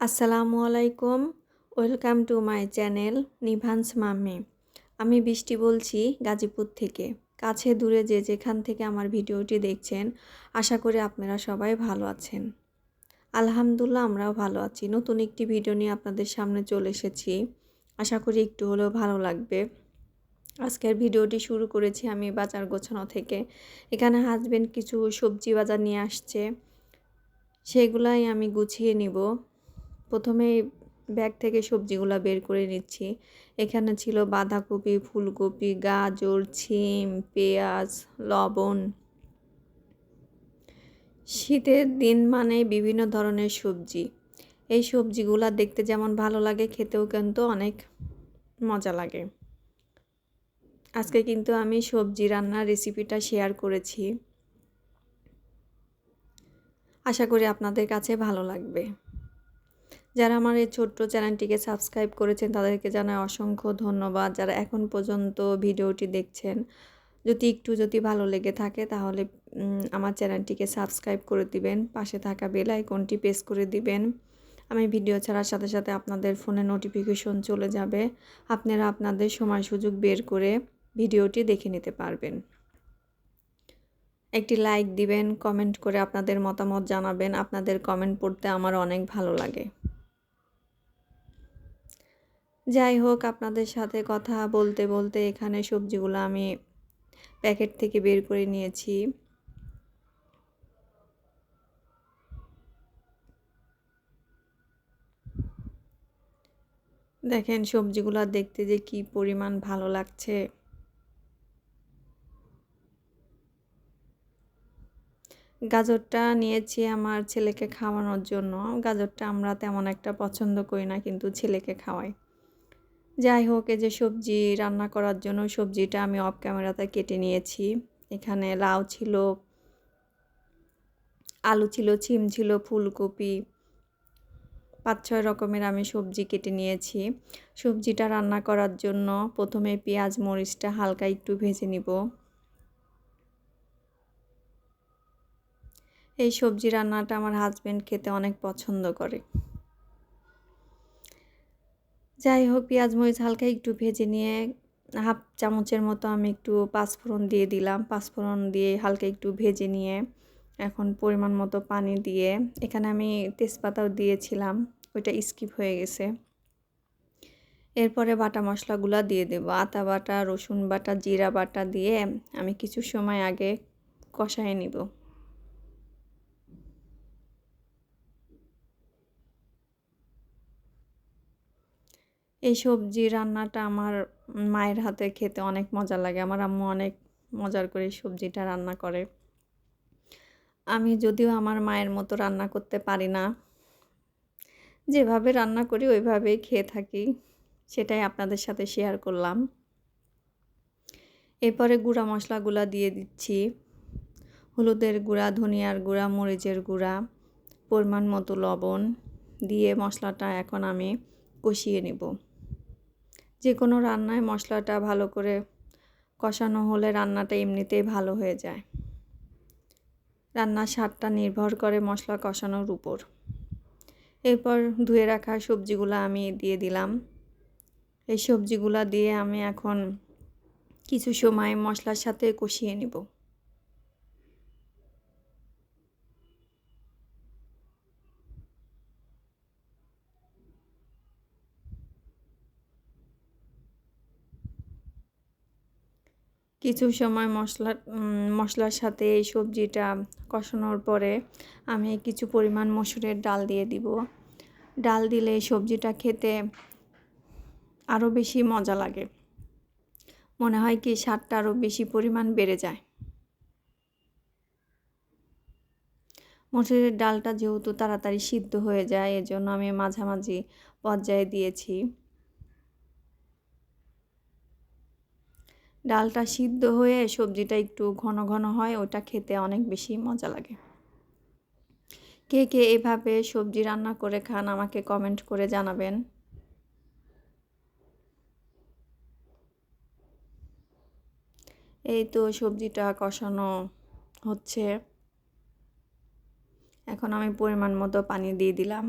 আসসালামু আলাইকুম। Welcome to my channel Nivan's mummy. আমি বৃষ্টি বলছি গাজীপুর থেকে। কাছে দূরে যে যেখান থেকে আমার ভিডিওটি দেখছেন, আশা করি আপনারা সবাই ভালো আছেন। আলহামদুলিল্লাহ, আমরাও ভালো আছি। নতুন একটি ভিডিও নিয়ে আপনাদের সামনে চলে এসেছি। আশা করি একটু হলেও ভালো লাগবে। আজকের ভিডিওটি শুরু করেছি আমি বাজার গোছানো থেকে। এখানে হাজবেন্ড কিছু সবজি বাজার নিয়ে আসছে। সেগুলাই আমি গুছিয়ে নিব। প্রথমে ব্যাগ থেকে সবজিগুলো বের করে নিচ্ছি। এখানে ছিল বাঁধাকপি, ফুলকপি, গাজর, ছিম, পেঁয়াজ, লবণ। শীতের দিন মানে বিভিন্ন ধরনের সবজি। এই সবজিগুলো দেখতে যেমন ভালো লাগে, খেতেও কিন্তু অনেক মজা লাগে। আজকে কিন্তু আমি সবজি রান্নার রেসিপিটা শেয়ার করেছি। আশা করি আপনাদের কাছে ভালো লাগবে। যারা আমার এই ছোট্ট চ্যানেলটিকে সাবস্ক্রাইব করেছেন, তাদেরকে জানাই অসংখ্য ধন্যবাদ। যারা এখন পর্যন্ত ভিডিওটি দেখছেন, যদি একটু যদি ভালো লেগে থাকে, তাহলে আমার চ্যানেলটিকে সাবস্ক্রাইব করে দিবেন, পাশে থাকা বেল আইকনটি প্রেস করে দিবেন। আমি ভিডিও ছাড়ার সাথে সাথে আপনাদের ফোনে নোটিফিকেশন চলে যাবে। আপনারা আপনাদের সময় সুযোগ বের করে ভিডিওটি দেখে নিতে পারবেন। একটি লাইক দিবেন, কমেন্ট করে আপনাদের মতামত জানাবেন। আপনাদের কমেন্ট পড়তে আমার অনেক ভালো লাগে। যাই হোক, আপনাদের সাথে কথা বলতে বলতে এখানে সবজিগুলো আমি প্যাকেট থেকে বের করে নিয়েছি। দেখেন সবজিগুলো দেখতে যে কি পরিমাণ ভালো লাগছে। গাজরটা নিয়েছি আমার ছেলেকে খাওয়ানোর জন্য। গাজরটা আমরা তেমন একটা পছন্দ করি না, কিন্তু ছেলেকে খাওয়াই। যাই হোক, এই যে সবজি রান্না করার জন্য সবজিটা আমি অফ ক্যামেরাতে কেটে নিয়েছি। এখানে লাউ ছিল, আলু ছিল, ছিম ছিল, ফুলকপি, পাঁচ ছয় রকমের আমি সবজি কেটে নিয়েছি। সবজিটা রান্না করার জন্য প্রথমে পেঁয়াজ, মরিচটা হালকা একটু ভেজে নিব। এই সবজি রান্নাটা আমার হাজব্যান্ড খেতে অনেক পছন্দ করে। যাই হোক, পেঁয়াজ মরিচ হালকা একটু ভেজে নিয়ে হাফ চামচের মতো আমি একটু পাঁচফোড়ন দিয়ে দিলাম। পাঁচফোড়ন দিয়ে হালকা একটু ভেজে নিয়ে এখন পরিমাণ মতো পানি দিয়ে এখানে আমি তেজপাতাও দিয়েছিলাম, ওইটা স্কিপ হয়ে গেছে। এরপরে বাটা মশলাগুলো দিয়ে দেব। আতা বাটা, রসুন বাটা, জিরা বাটা দিয়ে আমি কিছু সময় আগে কষায় নিব। এই সবজি রান্নাটা আমার মায়ের হাতে খেতে অনেক মজা লাগে। আমার আম্মু অনেক মজার করে সবজিটা রান্না করে। আমি যদিও আমার মায়ের মতো রান্না করতে পারি না। যেভাবে রান্না করি, ওইভাবেই খেয়ে থাকি। সেটাই আপনাদের সাথে শেয়ার করলাম। এরপরে গুঁড়া মশলাগুলা দিয়ে দিচ্ছি। হলুদের গুঁড়া, ধনিয়ার গুঁড়া, মরিচের গুঁড়া, পরিমাণ মতো লবণ দিয়ে মশলাটা এখন আমি কষিয়ে নেব। যে কোনো রান্নায় মশলাটা ভালো করে কষানো হলে রান্নাটা এমনিতেই ভালো হয়ে যায়। রান্নার স্বাদটা নির্ভর করে মশলা কষানোর উপর। এরপর ধুয়ে রাখা সবজিগুলো আমি দিয়ে দিলাম। এই সবজিগুলো দিয়ে আমি এখন কিছু সময় মশলার সাথে কষিয়ে নিব। কিছু সময় মশলা মশলার সাথে এই সবজিটা কষানোর পরে আমি কিছু পরিমাণ মসুরের ডাল দিয়ে দিব। ডাল দিলে সবজিটা খেতে আরও বেশি মজা লাগে। মনে হয় কি স্বাদটা আরও বেশি পরিমাণ বেড়ে যায়। মসুরের ডালটা যেহেতু তাড়াতাড়ি সিদ্ধ হয়ে যায়, এজন্য আমি মাঝামাঝি পর্যায়ে দিয়েছি। ডালটা সিদ্ধ হয়ে সবজিটা একটু ঘন ঘন হয়, ওটা খেতে অনেক বেশি মজা লাগে। কে কে এভাবে সবজি রান্না করে খান আমাকে কমেন্ট করে জানাবেন। এই তো সবজিটা কষানো হচ্ছে। এখন আমি পরিমাণ মতো পানি দিয়ে দিলাম।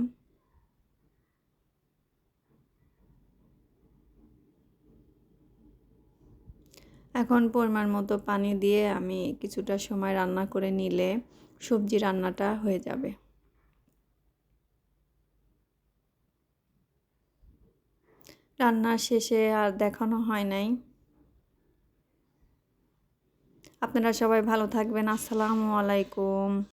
এখন পরিমাণ মতো পানি দিয়ে আমি কিছুটা সময় রান্না করে নিলে সবজি রান্নাটা হয়ে যাবে। রান্না শেষে আর দেখানো হয় নাই। আপনারা সবাই ভালো থাকবেন। আসসালামু আলাইকুম।